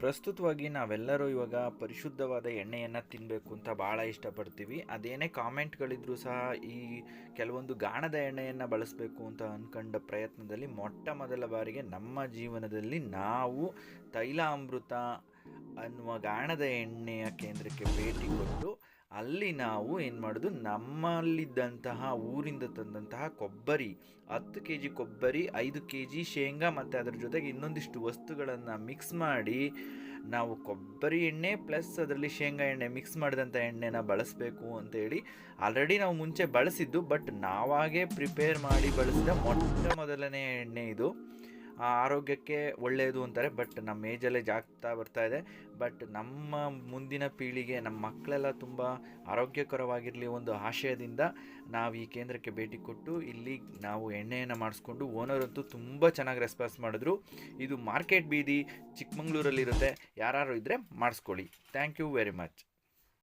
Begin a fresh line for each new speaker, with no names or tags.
ಪ್ರಸ್ತುತವಾಗಿ ನಾವೆಲ್ಲರೂ ಇವಾಗ ಪರಿಶುದ್ಧವಾದ ಎಣ್ಣೆಯನ್ನು ತಿನ್ನಬೇಕು ಅಂತ ಭಾಳ ಇಷ್ಟಪಡ್ತೀವಿ. ಅದೇನೇ ಕಾಮೆಂಟ್ಗಳಿದ್ರೂ ಸಹ ಈ ಕೆಲವೊಂದು ಗಾಣದ ಎಣ್ಣೆಯನ್ನು ಬಳಸಬೇಕು ಅಂತ ಅಂದ್ಕೊಂಡ ಪ್ರಯತ್ನದಲ್ಲಿ ಮೊಟ್ಟ ಮೊದಲ ಬಾರಿಗೆ ನಮ್ಮ ಜೀವನದಲ್ಲಿ ನಾವು ತೈಲ ಅಮೃತ ಅನ್ನುವ ಗಾಣದ ಎಣ್ಣೆಯ ಕೇಂದ್ರಕ್ಕೆ ಭೇಟಿ ಕೊಟ್ಟು ಅಲ್ಲಿ ನಾವು ಏನು ಮಾಡೋದು? ನಮ್ಮಲ್ಲಿದ್ದಂತಹ ಊರಿಂದ ತಂದಂತಹ ಕೊಬ್ಬರಿ, ಹತ್ತು ಕೆ ಜಿ ಕೊಬ್ಬರಿ, ಐದು ಕೆ ಜಿ ಶೇಂಗಾ ಮತ್ತು ಅದರ ಜೊತೆಗೆ ಇನ್ನೊಂದಿಷ್ಟು ವಸ್ತುಗಳನ್ನು ಮಿಕ್ಸ್ ಮಾಡಿ ನಾವು ಕೊಬ್ಬರಿ ಎಣ್ಣೆ ಪ್ಲಸ್ ಅದರಲ್ಲಿ ಶೇಂಗಾ ಎಣ್ಣೆ ಮಿಕ್ಸ್ ಮಾಡಿದಂಥ ಎಣ್ಣೆನ ಬಳಸಬೇಕು ಅಂತೇಳಿ ಆಲ್ರೆಡಿ ನಾವು ಮುಂಚೆ ಬಳಸಿದ್ದು ಬಟ್ ನಾವಾಗೇ ಪ್ರಿಪೇರ್ ಮಾಡಿ ಬಳಸಿದ ಮೊಟ್ಟ ಮೊದಲನೇ ಎಣ್ಣೆ ಇದು. ಆರೋಗ್ಯಕ್ಕೆ ಒಳ್ಳೆಯದು ಅಂತಾರೆ. ಬಟ್ ನಮ್ಮ ಏಜಲ್ಲೇ ಜಾಗ್ತಾ ಬರ್ತಾ ಇದೆ. ಬಟ್ ನಮ್ಮ ಮುಂದಿನ ಪೀಳಿಗೆ ನಮ್ಮ ಮಕ್ಕಳೆಲ್ಲ ತುಂಬ ಆರೋಗ್ಯಕರವಾಗಿರಲಿ ಒಂದು ಆಶಯದಿಂದ ನಾವು ಈ ಕೇಂದ್ರಕ್ಕೆ ಭೇಟಿ ಕೊಟ್ಟು, ಇಲ್ಲಿ ನಾವು ಎಣ್ಣೆಯನ್ನು ಮಾಡಿಸ್ಕೊಂಡು ಓನರ್ ಅಂತೂ ತುಂಬ ಚೆನ್ನಾಗಿ ರೆಸ್ಪಾನ್ಸ್ ಮಾಡಿದ್ರು. ಇದು ಮಾರ್ಕೆಟ್ ಬೀದಿ ಚಿಕ್ಕಮಂಗ್ಳೂರಲ್ಲಿರುತ್ತೆ ಯಾರು ಇದ್ದರೆ ಮಾಡಿಸ್ಕೊಳ್ಳಿ. Thank you very much